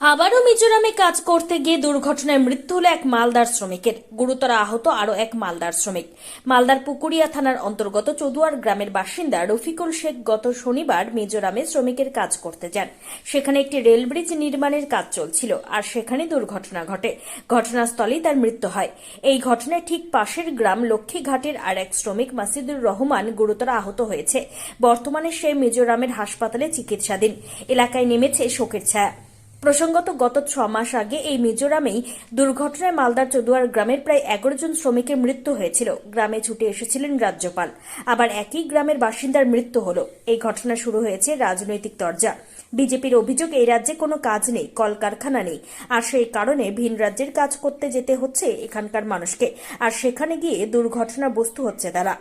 আবারও মিজোরামে কাজ করতে গিয়ে দুর্ঘটনায় মৃত্যু হল এক মালদার শ্রমিকের। গুরুতর আহত আরও এক মালদার শ্রমিক। মালদার পুকুরিয়া থানার অন্তর্গত চৌদুয়ার গ্রামের বাসিন্দা রফিকুল শেখ গত শনিবার মিজোরামে শ্রমিকের কাজ করতে যান। সেখানে একটি রেল ব্রিজ নির্মাণের কাজ চলছিল আর সেখানে দুর্ঘটনা ঘটে। ঘটনাস্থলেই তার মৃত্যু হয়। এই ঘটনায় ঠিক পাশের গ্রাম লক্ষ্মীঘাটের আর এক শ্রমিক মাসিদুর রহমান গুরুতর আহত হয়েছে। বর্তমানে সে মিজোরামের হাসপাতালে চিকিৎসাধীন। এলাকায় নেমেছে শোকের ছায়া। প্রসঙ্গত, গত ছ মাস আগে এই মিজোরামেই দুর্ঘটনায় মালদার চদুয়ার গ্রামের প্রায় এগারো জন শ্রমিকের মৃত্যু হয়েছিল। গ্রামে ছুটে এসেছিলেন রাজ্যপাল। আবার একই গ্রামের বাসিন্দার মৃত্যু হল। এই ঘটনা শুরু হয়েছে রাজনৈতিক তরজা। বিজেপির অভিযোগ, এই রাজ্যে কোনো কাজ নেই, কলকারখানা নেই। আর সেই কারণে ভিন রাজ্যের কাজ করতে যেতে হচ্ছে এখানকার মানুষকে। আর সেখানে গিয়ে দুর্ঘটনার বস্তু হচ্ছে তারা।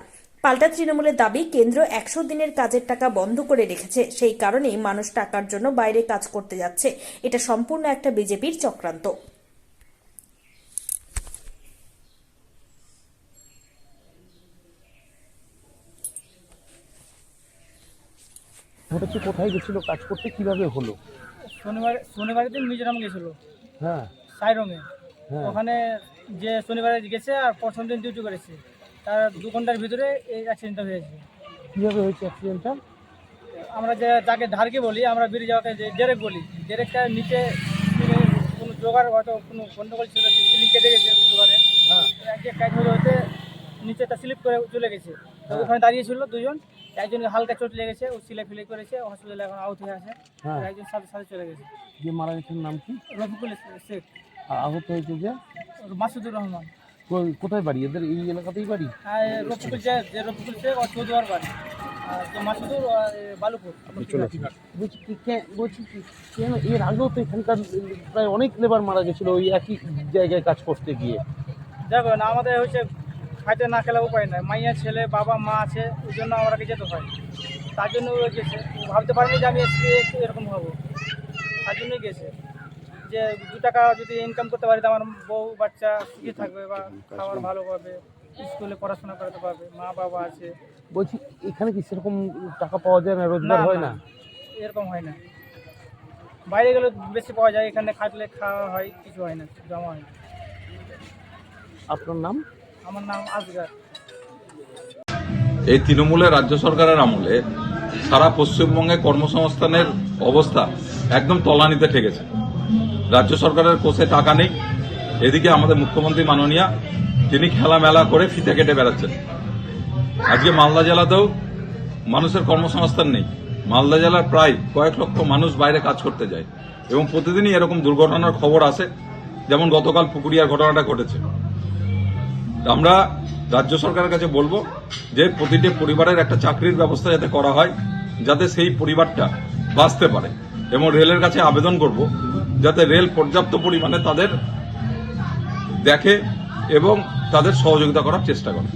পাল্টা তৃণমূলের দাবি কেন্দ্র একশো দিনের কাজের টাকা বন্ধ করে রেখেছে। সেই কারণেই মানুষ টাকার জন্য বাইরে কাজ করতে যাচ্ছে। এটা সম্পূর্ণ একটা বিজেপির চক্রান্ত। হচ্ছে কোথায় গেছিল কাজ করতে কীভাবে হলো? শনিবার শনিবারের দিন মিজোরাম গেছিল। হ্যাঁ। সাইরঙে হ্যাঁ। ওখানে যে শনিবারে গেছে আর প্রথম দিন ডিউটি করেছে। তার দু ঘণ্টার ভিতরে এই অ্যাক্সিডেন্টটা হয়েছে। কীভাবে হয়েছে অ্যাক্সিডেন্টটা আমরা যে যাকে ধারকে বলি আমরা বেরিয়ে যাওয়াকে যে ডেরেক বলি ডেরেকটা নিচে কোনো জোগাড় হয়তো কোনো গন্ডগোল ছিল সিলিং কেটে গেছে জোগাড়ে। হ্যাঁ। একটা কাজ হতে হতে নিচেটা স্লিপ করে চলে গেছে। তো ওখানে দাঁড়িয়ে ছিল দুজন একজন হালকা চোট লেগেছে ও সিলাই ফিলাই করেছে হসপিটালে এখন আউট হয়ে আছে। হ্যাঁ। একজন সাথে সাথে চলে গেছে। যে মারা গেছেন নাম কি? রফিকুল শেখ। আহত হয়েছে যে? মাসুদুর রহমান। কোথায় বাড়ি? এদের এই এলাকাতেই বাড়ি? আর রফিকুল যে যে রফিকুল শেখ আর চৌদুয়ার বাড়ি। আর যে মাসুদুর আর এ বালুপুর। বলছি কে- বলছি কেন? এর আগেও তো এখানকার প্রায় অনেক লেবার মারা গেছিল ওই একই জায়গায় কাজ করতে গিয়ে। দেখো না আমাদের হচ্ছে খাইতে না খেলে উপায় নাই। মাইয়া ছেলে বাবা মা আছে ওই জন্য আমাকে যেতে হয়। তার জন্য ও গেছে। ভাবতে পারেনি যে আমি একটু এরকম হব। তার জন্যই গেছে। যে দু টাকা যদি ইনকাম করতে পারি তো আমার বউ বাচ্চা সুখী থাকবে বা খাবার ভালো পাবে স্কুলে পড়াশোনা করাতে পারবে মা বাবা আছে। বলছি এখানে কি সেরকম টাকা পাওয়া যায় না রোজগার হয় না? এরকম হয় না। বাইরে গেলে বেশি পাওয়া যায় এখানে খাটলে খাওয়া হয় কিছু হয় না জমা হয় না। আপনার নাম? আমার নাম আজগার। এই তৃণমূলের রাজ্য সরকারের আমলে সারা পশ্চিমবঙ্গে কর্মসংস্থানের অবস্থা একদম তলানিতে ঠেকেছে। রাজ্য সরকারের কোষে টাকা নেই। এদিকে আমাদের মুখ্যমন্ত্রী মাননীয়া, তিনি খেলামেলা করে ফিতে কেটে বেড়াচ্ছেন। আজকে মালদা জেলাতেও মানুষের কর্মসংস্থান নেই। মালদা জেলার প্রায় কয়েক লক্ষ মানুষ বাইরে কাজ করতে যায় এবং প্রতিদিনই এরকম দুর্ঘটনার খবর আসে, যেমন গতকাল পুকুরিয়ার ঘটনাটা ঘটেছে। আমরা রাজ্য সরকারের কাছে বলব যে প্রতিটি পরিবারের একটা চাকরির ব্যবস্থা যাতে করা হয়, যাতে সেই পরিবারটা বাঁচতে পারে। এবং রেলের কাছে আবেদন করব যাতে রেল পর্যাপ্ত পরিমাণে তাদের দেখে এবং তাদের সহযোগিতা করার চেষ্টা করে।